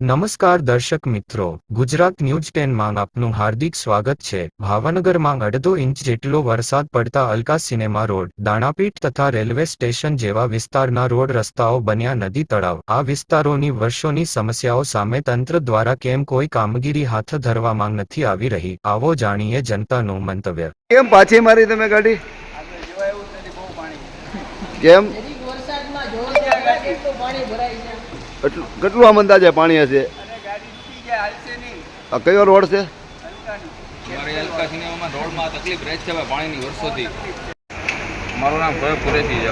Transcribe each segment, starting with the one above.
નમસ્કાર દર્શક મિત્રો ગુજરાત ન્યૂઝ ટેનમાં આપનું હાર્દિક સ્વાગત છે. ભાવનગરમાં અડધો ઇંચ જેટલો વરસાદ પડતા અલકા સિનેમા રોડ દાણાપીઠ તથા રેલવે સ્ટેશન જેવા વિસ્તારના રોડ રસ્તાઓ બન્યા નદી તળાવ. આ વિસ્તારોની વર્ષોની સમસ્યાઓ સામે તંત્ર દ્વારા કેમ કોઈ કામગીરી હાથ ધરવામાં નથી આવી રહી? આવો જાણીએ જનતાનું મંતવ્ય. કેમ પાછી મારી તમે ગાડી? કેમ? કેટલું આમ અંદાજે પાણી હશે? આ કયો રોડ છે? મારી અલકા સિનેમામાં રોડમાં તકલીફ રહે છે ભાઈ પાણીની વર્ષોથી. મારું નામ કુરેશી છે.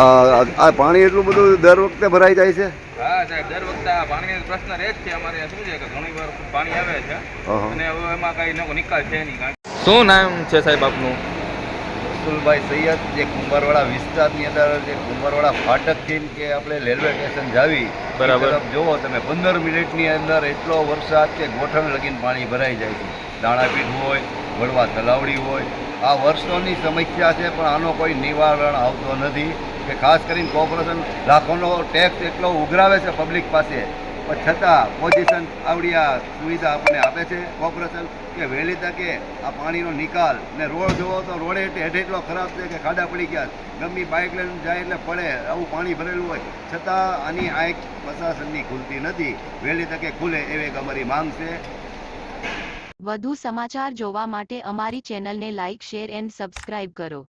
આ આ પાણી એટલું બધું દર વખતે ભરાઈ જાય છે? હા સાહેબ દર વખતે આ પાણીનો પ્રશ્ન રહે જ છે અમારે. શું છે કે ઘણી વાર પાણી આવે છે. અને હવે એમાં કાંઈ નો નિકાલ છે નહીં. શું નામ છે સાહેબ આપનું? રસુલભાઈ સૈયદ જે કુંભારવાડા વિસ્તારની અંદર જે કુંભારવાડા ફાટકથી કે આપણે રેલવે સ્ટેશન જાવી બરાબર. જુઓ તમે પંદર મિનિટની અંદર એટલો વરસાદ કે ગોઠણ લગીને પાણી ભરાઈ જાય છે દાણાપીઠ હોય વડવા તલાવડી હોય આ વર્ષોની સમસ્યા છે પણ આનો કોઈ નિવારણ આવતો નથી કે ખાસ કરીને કોર્પોરેશન લાખોનો ટેક્સ એટલો ઉઘરાવે છે પબ્લિક પાસે પણ છતાં પોઝિશન આવડી આ સુવિધા આપણને આપે છે. કોર્પોરેશન કે વહેલી તકે આ પાણીનો નિકાલ ને રોડ જોવો તો રોડે હેઠે એટલો ખરાબ છે કે ખાડા પડી ગયા. ગમી બાઇક લઈને જાય એટલે પડે, આવું પાણી ભરેલું હોય. છતાં આની આ એક પ્રશાસનની ખુલતી નથી. વહેલી તકે ખુલે એવી એક અમારી માંગ છે. વધુ સમાચાર જોવા માટે અમારી ચેનલને લાઇક શેર એન્ડ સબસ્ક્રાઇબ કરો.